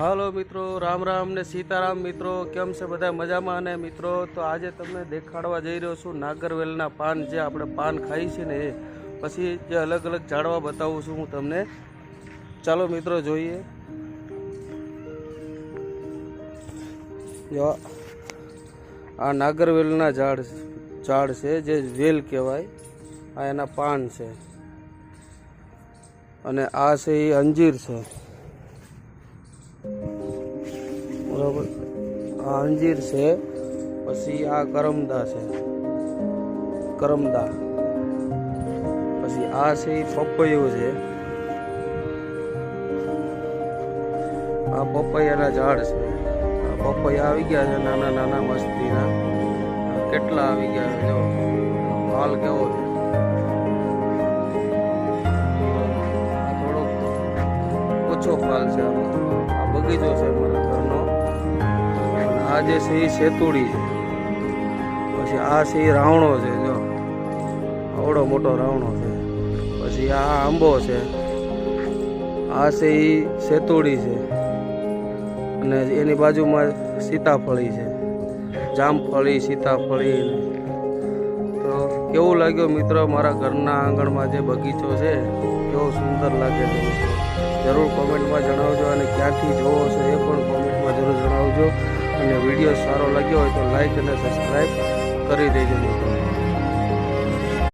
હાલો મિત્રો, રામ રામ ને સીતારામ મિત્રો, કેમ છે બધા મજામાં? અને મિત્રો, તો આજે તમને દેખાડવા જઈ રહ્યો છું નાગરવેલના પાન, જે આપણે પાન ખાઈ છે ને એ. પછી જે અલગ અલગ ઝાડવા બતાવું છું હું તમને. ચાલો મિત્રો, જોઈએ. જો, આ નાગરવેલના ઝાડ ઝાડ છે, જે વેલ કહેવાય. આ એના પાન છે. અને આ છે એ અંજીર છે. આ અંજીર છે, પછી આ કરમદા છે. કરમદા. પછી આ છે પપૈયું છે. આ પપૈયાના ઝાડ છે. આ પપૈયા આવી ગયા છે નાના નાના મસ્તીના. કેટલા આવી ગયા છે, જો. હાલ કેવો છે? થોડોક ઓછો ફાલ છે. આ બગીચો છે મારા ઘરનો. આ જે છે સેતુડી છે. પછી આ છે રાવણો છે, જો. આવડો મોટો રાવણો છે. પછી આ આંબો છે. આ છે એ સેતુડી છે. અને એની બાજુમાં સીતાફળી છે. જામફળી, સીતાફળી. તો કેવું લાગ્યું મિત્રો મારા ઘરના આંગણમાં જે બગીચો છે? કેવો સુંદર લાગે છે જરૂર કોમેન્ટમાં જણાવજો અને ક્યાંથી જોવો છો એ પણ કોમેન્ટમાં જરૂર જણાવજો. અને વીડિયો સારો લાગ્યો હોય તો લાઈક અને સબસ્ક્રાઈબ કરી દેજો મિત્રો.